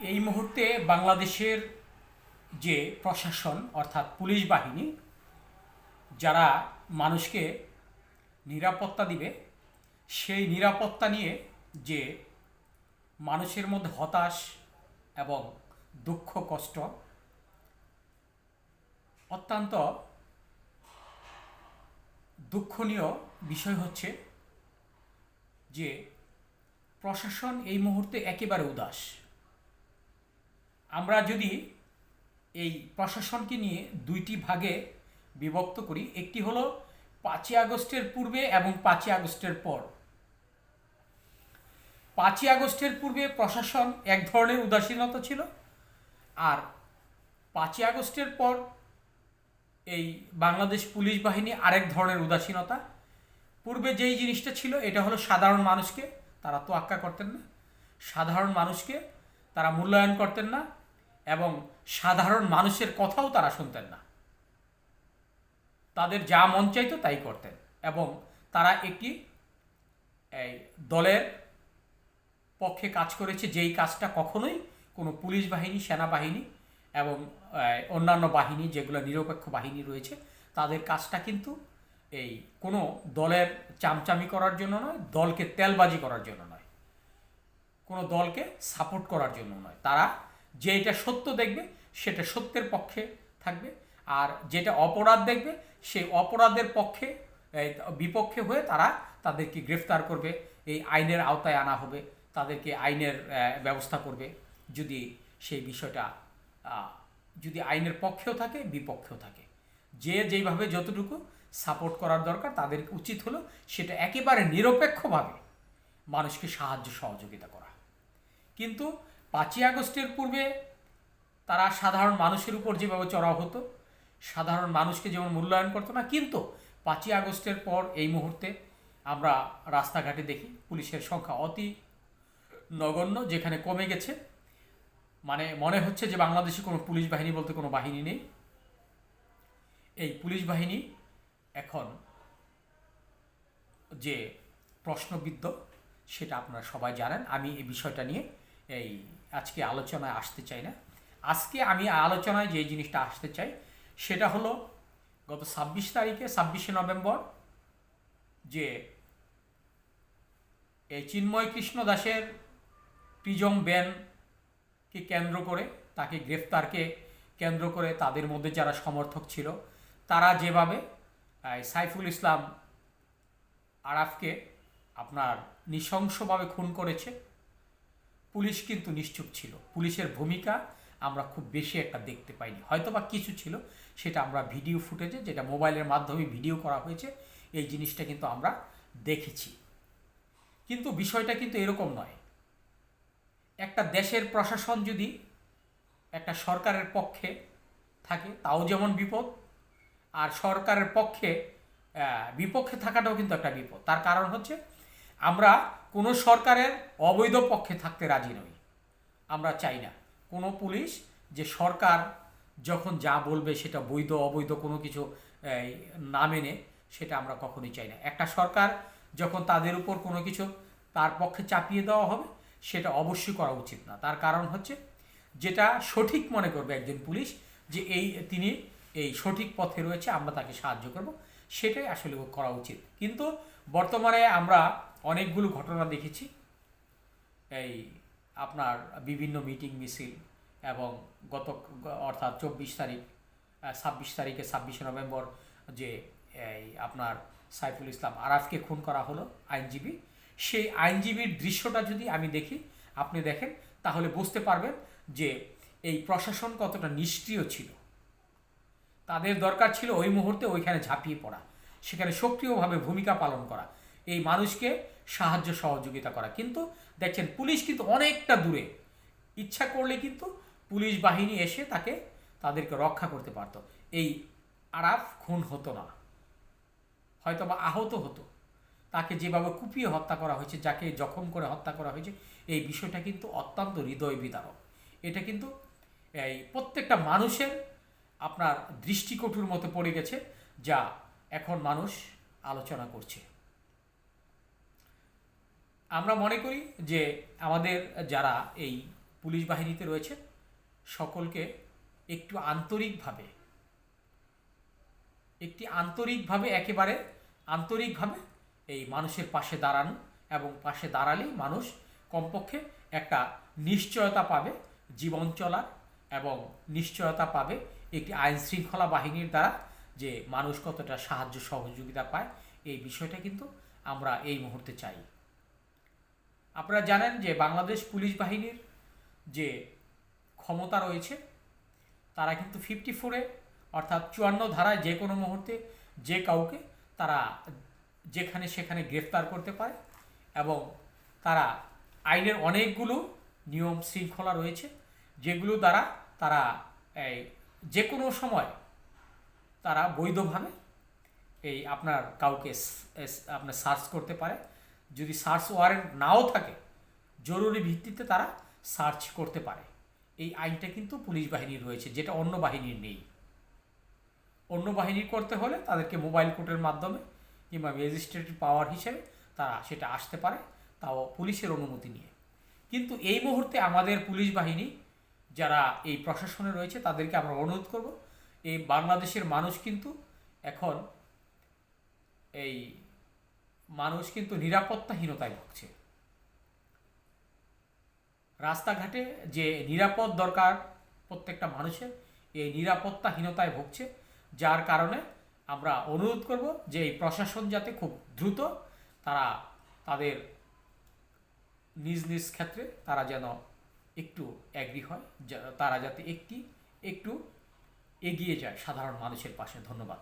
এই মুহূর্তে বাংলাদেশের যে প্রশাসন, অর্থাৎ পুলিশ বাহিনী, যারা মানুষকে নিরাপত্তা দিবে, সেই নিরাপত্তা নিয়ে যে মানুষের মধ্যে হতাশ এবং দুঃখ, কষ্ট, অত্যন্ত দুঃখনীয় বিষয় হচ্ছে যে প্রশাসন এই মুহূর্তে একেবারে উদাস। আমরা যদি এই প্রশাসনকে নিয়ে দুইটি ভাগে বিভক্ত করি, একটি হলো পাঁচই আগস্টের পূর্বে এবং পাঁচই আগস্টের পর। পাঁচই আগস্টের পূর্বে প্রশাসন এক ধরনের উদাসীনতা ছিল আর পাঁচই আগস্টের পর এই বাংলাদেশ পুলিশ বাহিনী আরেক ধরনের উদাসীনতা। পূর্বে যেই জিনিসটা ছিল, এটা হলো সাধারণ মানুষকে, তারা তোয়াক্কা করতেন না। সাধারণ মানুষকে তারা মূল্যায়ন করতেন না। এবং সাধারণ মানুষের কথাও তারা শুনতেন না। তাদের যা মন চাইতো তাই করতেন এবং তারা একটি, এই, দলের পক্ষে কাজ করেছে যেই কাজটা কখনোই কোনো পুলিশ বাহিনী, সেনাবাহিনী এবং অন্যান্য বাহিনী যেগুলো নিরপেক্ষ বাহিনী রয়েছে, তাদের কাজটা কিন্তু, এই, কোনো দলের চামচামি করার জন্য নয়, দলকে তেলবাজি করার জন্য নয়। কোনো দলকে সাপোর্ট করার জন্য নয়। তারা যেটা সত্য দেখবে, সেটা সত্যের পক্ষে থাকবে। আর যেটা অপরাধ দেখবে, সেই অপরাধের পক্ষে বিপক্ষে হয়ে তারা তাদেরকে গ্রেফতার করবে, এই আইনের আওতায় আনা হবে, তাদেরকে আইনের ব্যবস্থা করবে, যদি সেই বিষয়টা যদি আইনের পক্ষেও থাকে, বিপক্ষেও থাকে। যে যেইভাবে যতটুকু সাপোর্ট করার দরকার, তাদের উচিত হলো সেটা একেবারে নিরপেক্ষভাবে মানুষকে সাহায্য সহযোগিতা করা। কিন্তু পাঁচই আগস্টের পূর্বে তারা সাধারণ মানুষের উপর যেভাবে চড়াও হতো, সাধারণ মানুষকে যেমন মূল্যায়ন করতো না, কিন্তু পাঁচই আগস্টের পর এই মুহূর্তে আমরা রাস্তাঘাটে দেখি পুলিশের সংখ্যা অতি নগণ্য, যেখানে কমে গেছে। মানে মনে হচ্ছে যে বাংলাদেশে কোনো পুলিশ বাহিনী বলতে কোনো বাহিনী নেই। এই পুলিশ বাহিনী এখন যে প্রশ্নবিদ্ধ, সেটা আপনারা সবাই জানেন। আমি এই বিষয়টা নিয়ে এই আজকে আলোচনায় আসতে চাই না। আজকে আমি আলোচনায় যে জিনিসটা আসতে চাই, সেটা হলো গত ছাব্বিশ তারিখে, ছাব্বিশে নভেম্বর, যে এই চিন্ময় কৃষ্ণ দাসের প্রিজম ব্যানকে কেন্দ্র করে, তাকে গ্রেফতারকে কেন্দ্র করে তাদের মধ্যে যারা সমর্থক ছিল, তারা যেভাবে সাইফুল ইসলাম আরাফকে আপনার নৃশংসভাবে খুন করেছে পুলিশ কিন্তু নিশ্চুপ ছিল। পুলিশের ভূমিকা আমরা খুব বেশি একটা দেখতে পাইনি। হয়তো বা কিছু ছিল, সেটা আমরা ভিডিও ফুটেজে, যেটা মোবাইলের মাধ্যমে ভিডিও করা হয়েছে, এই জিনিসটা কিন্তু আমরা দেখেছি। কিন্তু বিষয়টা কিন্তু এরকম নয়। একটা দেশের প্রশাসন যদি একটা সরকারের পক্ষে থাকে, তাও যেমন বিপদ, আর সরকারের পক্ষে বিপক্ষে থাকাটাও কিন্তু একটা বিপদ। তার কারণ হচ্ছে আমরা কোনো সরকারের অবৈধ পক্ষে থাকতে রাজি নই। আমরা চাই না। কোনো পুলিশ যে সরকার যখন যা বলবে সেটা বৈধ, অবৈধ কোনো কিছু না মেনে, সেটা আমরা কখনোই চাই না। একটা সরকার যখন তাদের উপর কোনো কিছু তার পক্ষে চাপিয়ে দেওয়া হবে, সেটা অবশ্যই করা উচিত না। তার কারণ হচ্ছে যেটা সঠিক মনে করবে একজন পুলিশ যে এই, তিনি এই সঠিক পথে রয়েছে, আমরা তাকে সাহায্য করব। সেটাই আসলে করা উচিত। কিন্তু বর্তমানে আমরা অনেকগুলো ঘটনা দেখেছি। এই আপনার বিভিন্ন মিটিং মিছিল এবং গত অর্থাৎ চব্বিশ তারিখ ছাব্বিশ তারিখে ছাব্বিশে নভেম্বর যে এই আপনার সাইফুল ইসলাম আরাফকে খুন করা হলো আইনজীবী, সেই আইনজীবীর দৃশ্যটা যদি আমি দেখি, আপনি দেখেন, তাহলে বুঝতে পারবেন যে এই প্রশাসন কতটা নিষ্ক্রিয় ছিল। তাদের দরকার ছিল ওই মুহূর্তে ওইখানে ঝাঁপিয়ে পড়া, সেখানে সক্রিয়ভাবে ভূমিকা পালন করা, এই মানুষকে সাহায্য সহযোগিতা করা। কিন্তু দেখছেন, পুলিশ কিন্তু অনেকটা দূরে। ইচ্ছা করলে কিন্তু পুলিশ বাহিনী এসে তাকে, তাদেরকে রক্ষা করতে পারত। এই আরাফ খুন হতো না। হয়তো বা আহত হতো। তাকে যেভাবে কুপিয়ে হত্যা করা হয়েছে, যাকে জখম করে হত্যা করা হয়েছে, এই বিষয়টা কিন্তু অত্যন্ত হৃদয় বিদারক এটা কিন্তু এই প্রত্যেকটা মানুষের আপনার দৃষ্টিকটুর মতো পড়ে গেছে, যা এখন মানুষ আলোচনা করছে। আমরা মনে করি যে আমাদের যারা এই পুলিশ বাহিনীতে রয়েছে, সকলকে একটু আন্তরিকভাবে, একটি আন্তরিকভাবে একেবারে আন্তরিকভাবে এই মানুষের পাশে দাঁড়ানো এবং পাশে দাঁড়ালেই মানুষ কমপক্ষে একটা নিশ্চয়তা পাবে, জীবন চলার এবং নিশ্চয়তা পাবে একটি আইন শৃঙ্খলা বাহিনীর দ্বারা যে মানুষ কতটা সাহায্য সহযোগিতা পায়, এই বিষয়টা কিন্তু আমরা এই মুহূর্তে চাই। আপনারা জানেন যে বাংলাদেশ পুলিশ বাহিনীর যে ক্ষমতা রয়েছে, তারা কিন্তু ফিফটি ফোরে অর্থাৎ চুয়ান্ন ধারায় যে কোনো মুহূর্তে যে কাউকে তারা যেখানে সেখানে গ্রেফতার করতে পারে এবং তারা আইনের অনেকগুলো নিয়ম শৃঙ্খলা রয়েছে, যেগুলো দ্বারা তারা এই যে কোনো সময় তারা বৈধভাবে এই আপনার কাউকে আপনার সার্চ করতে পারে। যদি সার্চ ওয়ারেন্ট নাও থাকে, জরুরি ভিত্তিতে তারা সার্চ করতে পারে। এই আইনটা কিন্তু পুলিশ বাহিনীর রয়েছে, যেটা অন্য বাহিনীর নেই। অন্য বাহিনীর করতে হলে তাদেরকে মোবাইল কোর্টের মাধ্যমে কিংবা ম্যাজিস্ট্রেটের পাওয়ার হিসেবে তারা সেটা আসতে পারে, তাও পুলিশের অনুমতি নিয়ে। কিন্তু এই মুহূর্তে আমাদের পুলিশ বাহিনী যারা এই প্রশাসনে রয়েছে, তাদেরকে আমরা অনুরোধ করব। এই বাংলাদেশের মানুষ কিন্তু এখন এই মানুষ কিন্তু নিরাপত্তাহীনতায় ভুগছে। রাস্তাঘাটে যে নিরাপদ দরকার প্রত্যেকটা মানুষের, এই নিরাপত্তাহীনতায় ভুগছে। যার কারণে আমরা অনুরোধ করব যে এই প্রশাসন যাতে খুব দ্রুত তারা তাদের নিজ নিজ ক্ষেত্রে তারা যেন একটু অ্যাগ্রি হয় তারা যাতে একটি একটু এগিয়ে যায় সাধারণ মানুষের পাশে। ধন্যবাদ।